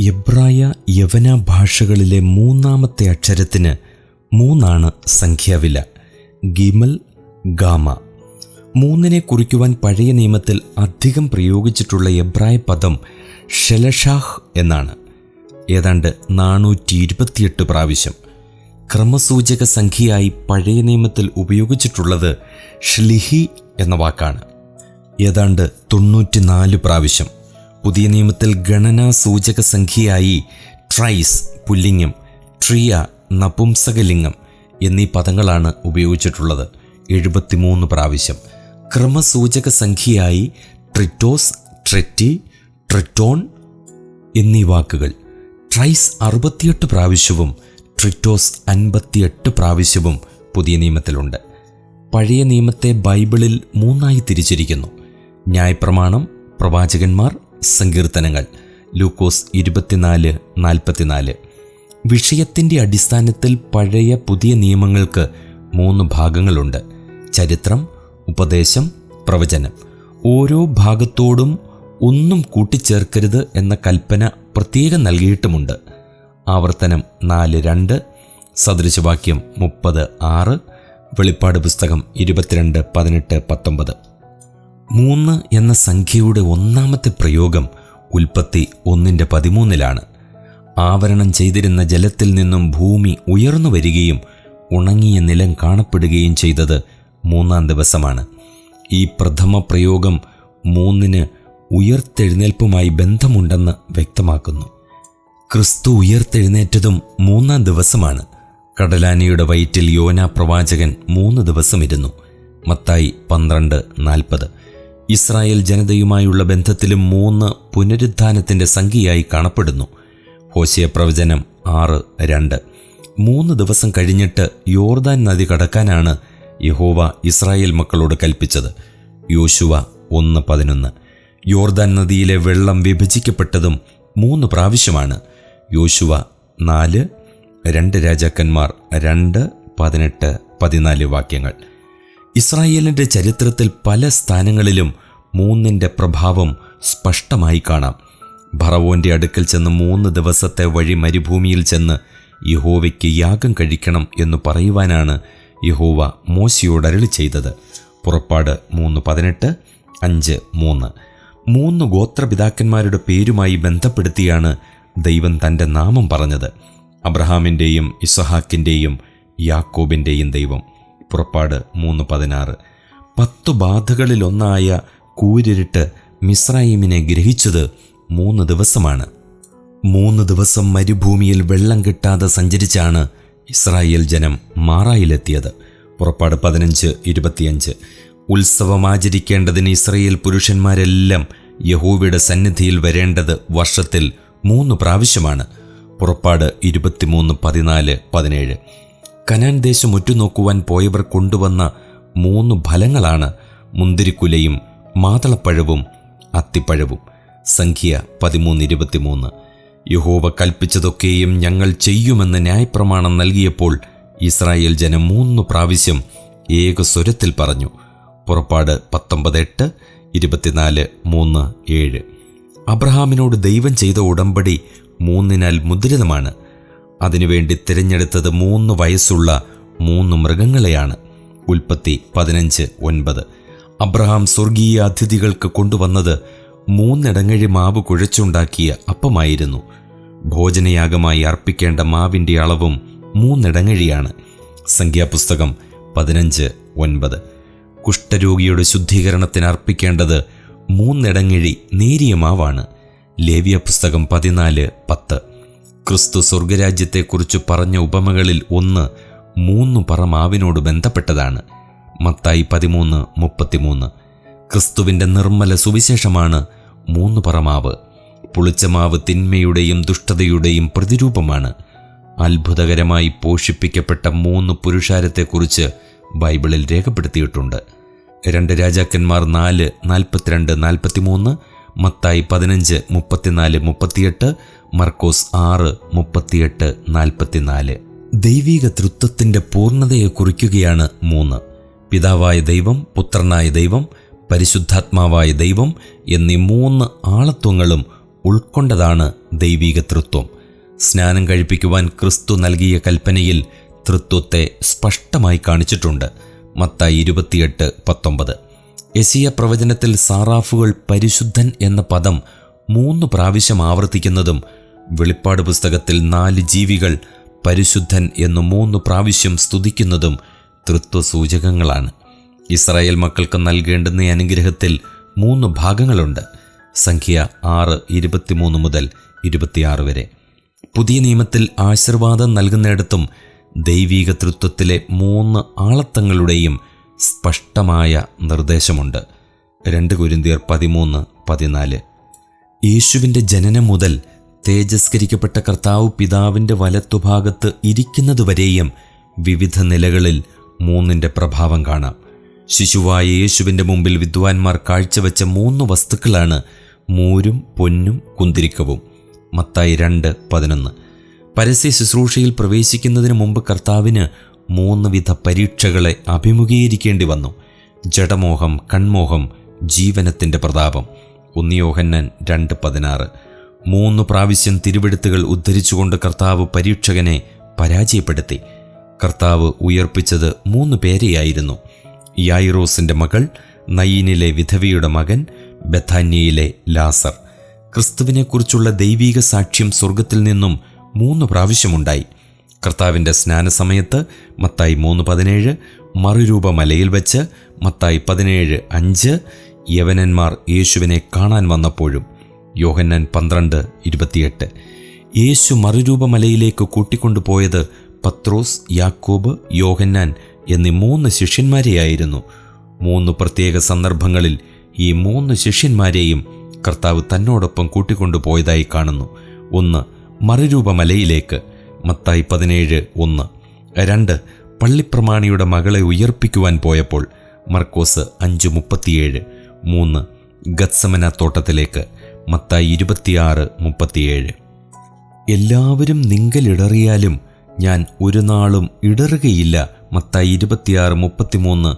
എബ്രായ യവന ഭാഷകളിലെ മൂന്നാമത്തെ അക്ഷരത്തിന് മൂന്നാണ് സംഖ്യാവില. ഗിമൽ ഗാമ. മൂന്നിനെ കുറിക്കുവാൻ പഴയ നിയമത്തിൽ അധികം പ്രയോഗിച്ചിട്ടുള്ള എബ്രായ പദം ഷെലഷാഹ് എന്നാണ്. ഏതാണ്ട് നാനൂറ്റി ഇരുപത്തിയെട്ട് പ്രാവശ്യം. ക്രമസൂചക സംഖ്യയായി പഴയ നിയമത്തിൽ ഉപയോഗിച്ചിട്ടുള്ളത് ഷ്ലിഹി എന്ന വാക്കാണ്. ഏതാണ്ട് തൊണ്ണൂറ്റിനാല് പ്രാവശ്യം. പുതിയ നിയമത്തിൽ ഗണനാ സൂചക സംഖ്യയായി ട്രൈസ് പുല്ലിംഗം ട്രിയ നപുംസകലിംഗം എന്നീ പദങ്ങളാണ് ഉപയോഗിച്ചിട്ടുള്ളത്. എഴുപത്തിമൂന്ന് പ്രാവശ്യം. ക്രമസൂചക സംഖ്യയായി ട്രിറ്റോസ് ട്രെറ്റി ട്രിറ്റോൺ എന്നീ വാക്കുകൾ. ട്രൈസ് അറുപത്തിയെട്ട് പ്രാവശ്യവും ട്രിറ്റോസ് അൻപത്തിയെട്ട് പ്രാവശ്യവും പുതിയ നിയമത്തിലുണ്ട്. പഴയ നിയമത്തെ ബൈബിളിൽ മൂന്നായി തിരിച്ചിരിക്കുന്നു. ന്യായപ്രമാണം പ്രവാചകന്മാർ സങ്കീർത്തനങ്ങൾ. ലൂക്കോസ് ഇരുപത്തിനാല് നാൽപ്പത്തിനാല്. വിഷയത്തിന്റെ അടിസ്ഥാനത്തിൽ പഴയ പുതിയ നിയമങ്ങൾക്ക് മൂന്ന് ഭാഗങ്ങളുണ്ട്. ചരിത്രം ഉപദേശം പ്രവചനം. ഓരോ ഭാഗത്തോടും ഒന്നും കൂട്ടിച്ചേർക്കരുത് എന്ന കൽപ്പന പ്രത്യേകം നൽകിയിട്ടുമുണ്ട്. ആവർത്തനം നാല് രണ്ട്. സദൃശവാക്യം മുപ്പത് ആറ്. വെളിപ്പാട് പുസ്തകം ഇരുപത്തിരണ്ട് പതിനെട്ട് പത്തൊമ്പത്. മൂന്ന് എന്ന സംഖ്യയുടെ ഒന്നാമത്തെ പ്രയോഗം ഉൽപ്പത്തി ഒന്നിന്റെ പതിമൂന്നിലാണ്. ആവരണം ചെയ്തിരുന്ന ജലത്തിൽ നിന്നും ഭൂമി ഉയർന്നു വരികയും ഉണങ്ങിയ നിലം കാണപ്പെടുകയും ചെയ്തത് മൂന്നാം ദിവസമാണ്. ഈ പ്രഥമ പ്രയോഗം മൂന്നിന് ഉയർത്തെഴുന്നേൽപ്പുമായി ബന്ധമുണ്ടെന്ന് വ്യക്തമാക്കുന്നു. ക്രിസ്തു ഉയർത്തെഴുന്നേറ്റതും മൂന്നാം ദിവസമാണ്. കടലാനയുടെ വയറ്റിൽ യോന പ്രവാചകൻ മൂന്ന് ദിവസം ഇരുന്നു മത്തായി പന്ത്രണ്ട് നാൽപ്പത്. ഇസ്രായേൽ ജനതയുമായുള്ള ബന്ധത്തിലും മൂന്ന് പുനരുദ്ധാനത്തിന്റെ സംഖ്യയായി കാണപ്പെടുന്നു. ഹോശിയ പ്രവചനം ആറ് രണ്ട്. മൂന്ന് ദിവസം കഴിഞ്ഞിട്ട് യോർദാൻ നദി കടക്കാനാണ് യഹോവ ഇസ്രായേൽ മക്കളോട് കൽപ്പിച്ചത്. യോശുവ ഒന്ന് പതിനൊന്ന്. യോർദാൻ നദിയിലെ വെള്ളം വിഭജിക്കപ്പെട്ടതും മൂന്ന് പ്രാവശ്യമാണ്. യോശുവ നാല്. രണ്ട് രാജാക്കന്മാർ രണ്ട് പതിനെട്ട് പതിനാല് വാക്യങ്ങൾ. ഇസ്രായേലിന്റെ ചരിത്രത്തിൽ പല സ്ഥാനങ്ങളിലും മൂന്നിന്റെ പ്രഭാവം സ്പഷ്ടമായി കാണാം. ഭറവോന്റെ അടുക്കൽ ചെന്ന് മൂന്ന് ദിവസത്തെ വഴി മരുഭൂമിയിൽ ചെന്ന് യഹോവയ്ക്ക് യാഗം കഴിക്കണം എന്ന് പറയുവാനാണ് യഹോവ മോശയോട് അരളി ചെയ്തത്. പുറപ്പാട് മൂന്ന് പതിനെട്ട് അഞ്ച് മൂന്ന്. മൂന്ന് ഗോത്രപിതാക്കന്മാരുടെ പേരുമായി ബന്ധപ്പെടുത്തിയാണ് ദൈവം തന്റെ നാമം പറഞ്ഞത്. അബ്രഹാമിന്റെയും ഇസഹാക്കിന്റെയും യാക്കോബിന്റെയും ദൈവം. പുറപ്പാട് മൂന്ന് പതിനാറ്. പത്തു ബാധകളിലൊന്നായ കൂരിരുട്ട് മിസ്രൈമിനെ ഗ്രഹിച്ചത് മൂന്ന് ദിവസമാണ്. മൂന്ന് ദിവസം മരുഭൂമിയിൽ വെള്ളം കിട്ടാതെ സഞ്ചരിച്ചാണ് ഇസ്രായേൽ ജനം മാറായിലെത്തിയത്. പുറപ്പാട് പതിനഞ്ച് ഇരുപത്തിയഞ്ച്. ഉത്സവം ആചരിക്കേണ്ടതിന് ഇസ്രയേൽ പുരുഷന്മാരെല്ലാം യഹോവയുടെ സന്നിധിയിൽ വരേണ്ടത് വർഷത്തിൽ മൂന്ന് പ്രാവശ്യമാണ്. പുറപ്പാട് ഇരുപത്തിമൂന്ന് പതിനാല് പതിനേഴ്. കനാൻ ദേശം ഉറ്റുനോക്കുവാൻ പോയവർ കൊണ്ടുവന്ന മൂന്ന് ഫലങ്ങളാണ് മുന്തിരിക്കുലയും മാതളപ്പഴവും അത്തിപ്പഴവും. സംഖ്യ പതിമൂന്ന് ഇരുപത്തിമൂന്ന്. യഹോവ കൽപ്പിച്ചതൊക്കെയും ഞങ്ങൾ ചെയ്യുമെന്ന് ന്യായപ്രമാണം നൽകിയപ്പോൾ ഇസ്രായേൽ ജനം മൂന്ന് പ്രാവശ്യം ഏക സ്വരത്തിൽ പറഞ്ഞു. പുറപ്പാട് പത്തൊമ്പത് എട്ട് ഇരുപത്തിനാല് മൂന്ന് ഏഴ്. അബ്രഹാമിനോട് ദൈവം ചെയ്ത ഉടമ്പടി മൂന്നിനാൽ മുദ്രിതമാണ്. അതിനുവേണ്ടി തിരഞ്ഞെടുത്തത് മൂന്ന് വയസ്സുള്ള മൂന്ന് മൃഗങ്ങളെയാണ്. ഉൽപ്പത്തി പതിനഞ്ച് ഒൻപത്. അബ്രഹാം സ്വർഗീയ അതിഥികൾക്ക് കൊണ്ടുവന്നത് മൂന്നിടങ്ങഴി മാവ് കുഴച്ചുണ്ടാക്കിയ അപ്പമായിരുന്നു. ഭോജനയാഗമായി അർപ്പിക്കേണ്ട മാവിന്റെ അളവും മൂന്നിടങ്ങഴിയാണ്. സംഖ്യാപുസ്തകം പതിനഞ്ച് ഒൻപത്. കുഷ്ഠരോഗിയുടെ ശുദ്ധീകരണത്തിന് അർപ്പിക്കേണ്ടത് മൂന്നിടങ്ങഴി നേരിയ മാവാണ്. ലേവ്യ പുസ്തകം പതിനാല് പത്ത്. ക്രിസ്തു സ്വർഗരാജ്യത്തെക്കുറിച്ച് പറഞ്ഞ ഉപമകളിൽ ഒന്ന് മൂന്ന് പറ മാവിനോട് ബന്ധപ്പെട്ടതാണ്. മത്തായി പതിമൂന്ന് മുപ്പത്തിമൂന്ന്. ക്രിസ്തുവിന്റെ നിർമ്മല സുവിശേഷമാണ് മൂന്ന് പറമാവ് പുളിച്ച മാവ് തിന്മയുടെയും ദുഷ്ടതയുടെയും പ്രതിരൂപമാണ്. അത്ഭുതകരമായി പോഷിപ്പിക്കപ്പെട്ട മൂന്ന് പുരുഷാരത്തെക്കുറിച്ച് ബൈബിളിൽ രേഖപ്പെടുത്തിയിട്ടുണ്ട്. രണ്ട് രാജാക്കന്മാർ നാല് നാൽപ്പത്തിരണ്ട് നാൽപ്പത്തിമൂന്ന്. മത്തായി പതിനഞ്ച് മുപ്പത്തിനാല് മുപ്പത്തിയെട്ട്. മർക്കോസ് ആറ് മുപ്പത്തിയെട്ട് നാൽപ്പത്തിനാല്. ദൈവിക തൃത്വത്തിന്റെ പൂർണതയെ കുറിക്കുകയാണ് മൂന്ന്. പിതാവായ ദൈവം പുത്രനായ ദൈവം പരിശുദ്ധാത്മാവായ ദൈവം എന്നീ മൂന്ന് ആളത്വങ്ങളും ഉൾക്കൊണ്ടതാണ് ദൈവിക തൃത്വം. സ്നാനം കഴിപ്പിക്കുവാൻ ക്രിസ്തു നൽകിയ കൽപ്പനയിൽ തൃത്വത്തെ സ്പഷ്ടമായി കാണിച്ചിട്ടുണ്ട്. മത്തായി ഇരുപത്തിയെട്ട് പത്തൊമ്പത്. എസിയ പ്രവചനത്തിൽ സാറാഫുകൾ പരിശുദ്ധൻ എന്ന പദം മൂന്ന് പ്രാവശ്യം ആവർത്തിക്കുന്നതും വെളിപ്പാട് പുസ്തകത്തിൽ നാല് ജീവികൾ പരിശുദ്ധൻ എന്ന് മൂന്ന് പ്രാവശ്യം സ്തുതിക്കുന്നതും തൃത്വസൂചകങ്ങളാണ്. ഇസ്രായേൽ മക്കൾക്ക് നൽകേണ്ടുന്ന അനുഗ്രഹത്തിൽ മൂന്ന് ഭാഗങ്ങളുണ്ട്. സംഖ്യ ആറ് ഇരുപത്തിമൂന്ന് മുതൽ ഇരുപത്തിയാറ് വരെ. പുതിയ നിയമത്തിൽ ആശീർവാദം നൽകുന്നിടത്തും ദൈവീക തൃത്വത്തിലെ മൂന്ന് ആളത്തങ്ങളുടെയും സ്പഷ്ടമായ നിർദ്ദേശമുണ്ട്. രണ്ട് കുരിന്തിയർ പതിമൂന്ന് പതിനാല്. യേശുവിന്റെ ജനനം മുതൽ തേജസ്കരിക്കപ്പെട്ട കർത്താവ് പിതാവിന്റെ വലത്തുഭാഗത്ത് ഇരിക്കുന്നതുവരെയും വിവിധ നിലകളിൽ മൂന്നിന്റെ പ്രഭാവം കാണാം. ശിശുവായ യേശുവിന്റെ മുമ്പിൽ വിദ്വാൻമാർ കാഴ്ചവെച്ച മൂന്ന് വസ്തുക്കളാണ് മൂരും പൊന്നും കുന്തിരിക്കവും. മത്തായി രണ്ട് പതിനൊന്ന്. പരസ്യ ശുശ്രൂഷയിൽ പ്രവേശിക്കുന്നതിന് മുമ്പ് കർത്താവിന് മൂന്ന് വിധ പരീക്ഷകളെ അഭിമുഖീകരിക്കേണ്ടി വന്നു. ജഡമോഹം കൺമോഹം ജീവനത്തിന്റെ പ്രതാപം. ഒന്നിയോഹന്നൻ രണ്ട് പതിനാറ്. മൂന്ന് പ്രാവശ്യം തിരുവെടുത്തുകൾ ഉദ്ധരിച്ചുകൊണ്ട് കർത്താവ് പരീക്ഷകനെ പരാജയപ്പെടുത്തി. കർത്താവ് ഉയർപ്പിച്ചത് മൂന്ന് പേരെയായിരുന്നു. യായിറോസിന്റെ മകൾ നയീനിലെ വിധവയുടെ മകൻ ബഥാന്യയിലെ ലാസർ. ക്രിസ്തുവിനെക്കുറിച്ചുള്ള ദൈവീക സാക്ഷ്യം സ്വർഗത്തിൽ നിന്നും മൂന്ന് പ്രാവശ്യമുണ്ടായി. കർത്താവിന്റെ സ്നാനസമയത്ത് മത്തായി മൂന്ന് പതിനേഴ് മറുരൂപ മലയിൽ വെച്ച് മത്തായി പതിനേഴ് അഞ്ച് യവനന്മാർ യേശുവിനെ കാണാൻ വന്നപ്പോഴും യോഹന്നാൻ പന്ത്രണ്ട് ഇരുപത്തിയെട്ട്. യേശു മറുരൂപമലയിലേക്ക് കൂട്ടിക്കൊണ്ടുപോയത് പത്രോസ് യാക്കോബ് യോഹന്നാൻ എന്നീ മൂന്ന് ശിഷ്യന്മാരെയായിരുന്നു. മൂന്ന് പ്രത്യേക സന്ദർഭങ്ങളിൽ ഈ മൂന്ന് ശിഷ്യന്മാരെയും കർത്താവ് തന്നോടൊപ്പം കൂട്ടിക്കൊണ്ടുപോയതായി കാണുന്നു. ഒന്ന് മറുരൂപമലയിലേക്ക്. മത്തായി പതിനേഴ് ഒന്ന്. രണ്ട് പള്ളിപ്രമാണിയുടെ മകളെ ഉയർപ്പിക്കുവാൻ പോയപ്പോൾ മർക്കോസ് അഞ്ച് മുപ്പത്തിയേഴ്. മൂന്ന് ഗത്സമന തോട്ടത്തിലേക്ക്. മത്തായി ഇരുപത്തിയാറ് മുപ്പത്തിയേഴ്. എല്ലാവരും നിങ്കലിടറിയാലും ഞാൻ ഒരു നാളും ഇടറുകയില്ല മത്തായി ഇരുപത്തിയാറ് മുപ്പത്തിമൂന്ന്.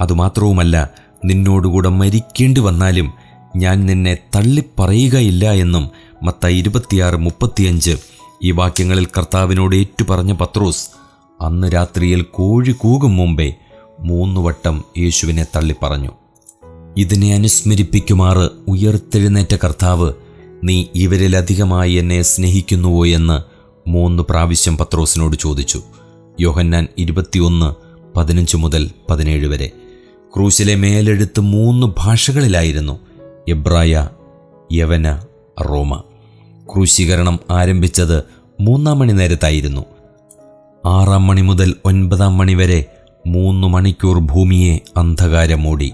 അതുമാത്രവുമല്ല നിന്നോടുകൂടെ മരിക്കേണ്ടി വന്നാലും ഞാൻ നിന്നെ തള്ളിപ്പറയുകയില്ല എന്നും മത്തായി ഇരുപത്തിയാറ് മുപ്പത്തിയഞ്ച്. ഈ വാക്യങ്ങളിൽ കർത്താവിനോട് ഏറ്റുപറഞ്ഞ പത്രോസ് അന്ന് രാത്രിയിൽ കോഴി കൂകും മുമ്പേ മൂന്നുവട്ടം യേശുവിനെ തള്ളിപ്പറഞ്ഞു. ഇതിനെ അനുസ്മരിപ്പിക്കുമാറ് ഉയർത്തെഴുന്നേറ്റ കർത്താവ് നീ ഇവരിലധികമായി എന്നെ സ്നേഹിക്കുന്നുവോ എന്ന് മൂന്ന് പ്രാവശ്യം പത്രോസിനോട് ചോദിച്ചു. യോഹന്നാൻ ഇരുപത്തിയൊന്ന് പതിനഞ്ച് മുതൽ പതിനേഴ് വരെ. ക്രൂശിലെ മേലെഴുത്ത് മൂന്ന് ഭാഷകളിലായിരുന്നു. എബ്രായ യവന റോമ. ക്രൂശീകരണം ആരംഭിച്ചത് മൂന്നാം മണി നേരത്തായിരുന്നു. ആറാം മണി മുതൽ ഒൻപതാം മണി വരെ മൂന്ന് മണിക്കൂർ ഭൂമിയെ അന്ധകാരം മൂടി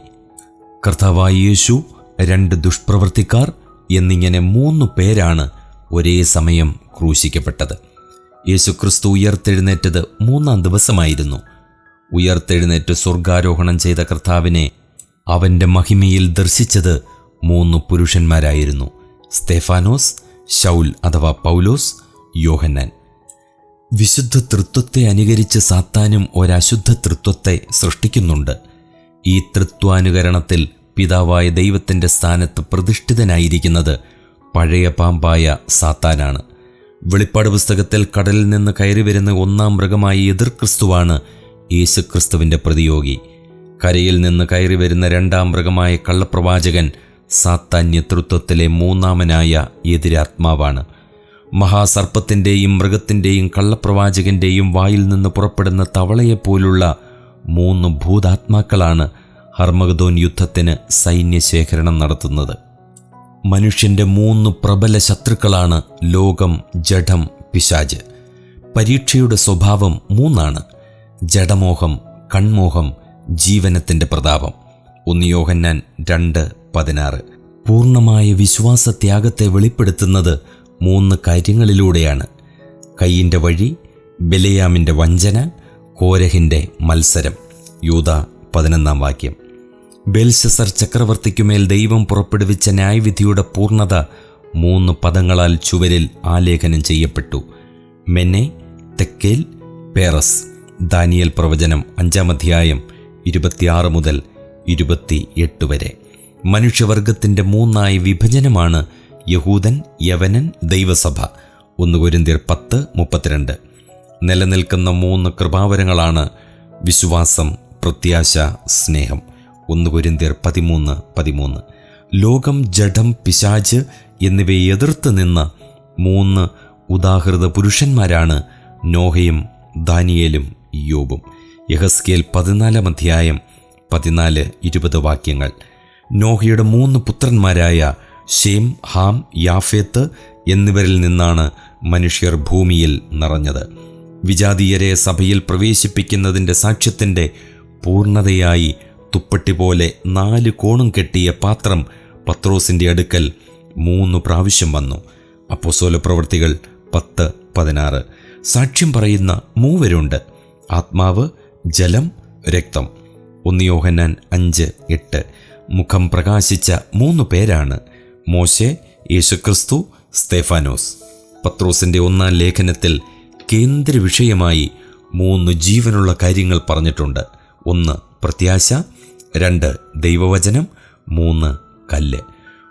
കർത്താവായ യേശു രണ്ട് ദുഷ്പ്രവർത്തിക്കാർ എന്നിങ്ങനെ മൂന്ന് പേരാണ് ഒരേ സമയം ക്രൂശിക്കപ്പെട്ടത്. യേശു ക്രിസ്തു ഉയർത്തെഴുന്നേറ്റത് മൂന്നാം ദിവസമായിരുന്നു. ഉയർത്തെഴുന്നേറ്റ് സ്വർഗാരോഹണം ചെയ്ത കർത്താവിനെ അവന്റെ മഹിമയിൽ ദർശിച്ചത് മൂന്ന് പുരുഷന്മാരായിരുന്നു സ്തേഫാനോസ് ശൗൽ അഥവാ പൗലോസ് യോഹന്നാൻ. വിശുദ്ധ തൃത്വത്തെ അനുകരിച്ച് സാത്താനും ഒരശുദ്ധ തൃത്വത്തെ സൃഷ്ടിക്കുന്നുണ്ട്. ഈ തൃത്വാനുകരണത്തിൽ പിതാവായ ദൈവത്തിന്റെ സ്ഥാനത്ത് പ്രതിഷ്ഠിതനായിരിക്കുന്നത് പഴയ പാമ്പായ സാത്താനാണ്. വെളിപ്പാട് പുസ്തകത്തിൽ കടലിൽ നിന്ന് കയറി വരുന്ന ഒന്നാം മൃഗമായ എതിർ ക്രിസ്തുവാണ് യേശുക്രിസ്തുവിന്റെ പ്രതിയോഗി. കരയിൽ നിന്ന് കയറി വരുന്ന രണ്ടാം മൃഗമായ കള്ളപ്രവാചകൻ സാത്താന്യതൃത്വത്തിലെ മൂന്നാമനായ എതിരാത്മാവാണ്. മഹാസർപ്പത്തിന്റെയും മൃഗത്തിന്റെയും കള്ളപ്രവാചകന്റെയും വായിൽ നിന്ന് പുറപ്പെടുന്ന തവളയെപ്പോലുള്ള മൂന്ന് ഭൂതാത്മാക്കളാണ് ഹർമഗദോൻ യുദ്ധത്തിന് സൈന്യശേഖരണം നടത്തുന്നത്. മനുഷ്യന്റെ മൂന്ന് പ്രബല ശത്രുക്കളാണ് ലോകം ജഡം പിശാജ്. പരീക്ഷയുടെ സ്വഭാവം മൂന്നാണ്. ജഡമോഹം കൺമോഹം ജീവനത്തിന്റെ പ്രതാപം. ഉന്നിയോഹന്നാൻ രണ്ട് പതിനാറ്. പൂർണമായ വിശ്വാസത്യാഗത്തെ വെളിപ്പെടുത്തുന്നത് മൂന്ന് കാര്യങ്ങളിലൂടെയാണ്. കയ്യിന്റെ വഴി ബലയാമിന്റെ വഞ്ചന കോരഹിന്റെ മത്സരം. യൂത പതിനൊന്നാം വാക്യം. ബെൽഷസർ ചക്രവർത്തിക്കുമേൽ ദൈവം പുറപ്പെടുവിച്ച ന്യായവിധിയുടെ പൂർണത മൂന്ന് പദങ്ങളാൽ ചുവരിൽ ആലേഖനം ചെയ്യപ്പെട്ടു. മെന്നെ തെക്കേൽ പേറസ്. ദാനിയൽ പ്രവചനം അഞ്ചാം അധ്യായം ഇരുപത്തിയാറ് മുതൽ ഇരുപത്തി എട്ട് വരെ. മനുഷ്യവർഗത്തിന്റെ മൂന്നായി വിഭജനമാണ് യഹൂദൻ യവനൻ ദൈവസഭ. ഒന്ന് കൊരിന്തിയർ പത്ത് മുപ്പത്തിരണ്ട്. നിലനിൽക്കുന്ന മൂന്ന് കൃപാവരങ്ങളാണ് വിശ്വാസം പ്രത്യാശ സ്നേഹം. ഒന്ന് കുരിന്തിർ പതിമൂന്ന് പതിമൂന്ന്. ലോകം ജഡം പിശാജ് എന്നിവയെ എതിർത്ത് നിന്ന് മൂന്ന് ഉദാഹൃത പുരുഷന്മാരാണ് നോഹയും ദാനിയേലും യോബും. യഹസ്കേൽ പതിനാലാം അധ്യായം പതിനാല് ഇരുപത് വാക്യങ്ങൾ. നോഹയുടെ മൂന്ന് പുത്രന്മാരായ ഷേം ഹാം യാഫേത്ത് എന്നിവരിൽ നിന്നാണ് മനുഷ്യർ ഭൂമിയിൽ നിറഞ്ഞത്. വിജാതീയരെ സഭയിൽ പ്രവേശിപ്പിക്കുന്നതിന്റെ സാക്ഷ്യത്തിന്റെ പൂർണതയായി തുപ്പട്ടി പോലെ നാല് കോണും കെട്ടിയ പാത്രം പത്രോസിന്റെ അടുക്കൽ മൂന്ന് പ്രാവശ്യം വന്നു. അപ്പോസോല പ്രവൃത്തികൾ പത്ത് പതിനാറ്. സാക്ഷ്യം പറയുന്ന മൂവരുണ്ട്. ആത്മാവ് ജലം രക്തം. ഒന്നിയോഹനാൻ അഞ്ച് എട്ട്. മുഖം പ്രകാശിച്ച മൂന്ന് പേരാണ്. മോശെ യേശുക്രിസ്തു സ്തേഫാനോസ്. പത്രോസിന്റെ ഒന്നാം ലേഖനത്തിൽ കേന്ദ്ര വിഷയമായി മൂന്ന് ജീവനുള്ള കാര്യങ്ങൾ പറഞ്ഞിട്ടുണ്ട്. ഒന്ന് പ്രത്യാശ രണ്ട് ദൈവവചനം മൂന്ന് കല്ല്.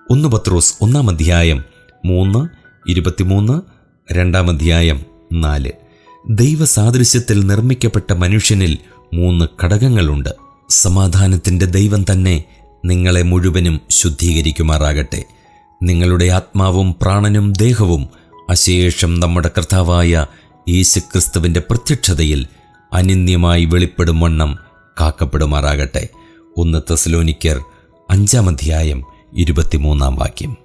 ഒന്ന് പത്രോസ് ഒന്നാം അധ്യായം മൂന്ന് ഇരുപത്തിമൂന്ന് രണ്ടാം അധ്യായം നാല്. ദൈവസാദൃശ്യത്തിൽ നിർമ്മിക്കപ്പെട്ട മനുഷ്യനിൽ മൂന്ന് ഘടകങ്ങളുണ്ട്. സമാധാനത്തിന്റെ ദൈവം തന്നെ നിങ്ങളെ മുഴുവനും ശുദ്ധീകരിക്കുമാറാകട്ടെ. നിങ്ങളുടെ ആത്മാവും പ്രാണനും ദേഹവും അശേഷം നമ്മുടെ കർത്താവായ യേശുക്രിസ്തുവിന്റെ പ്രത്യക്ഷതയിൽ അനിന്യമായി വെളിപ്പെടും വണ്ണം കാക്കപ്പെടുമാറാകട്ടെ. ഒന്ന് തെസലോനിക്കർ അഞ്ചാം അധ്യായം ഇരുപത്തിമൂന്നാം വാക്യം.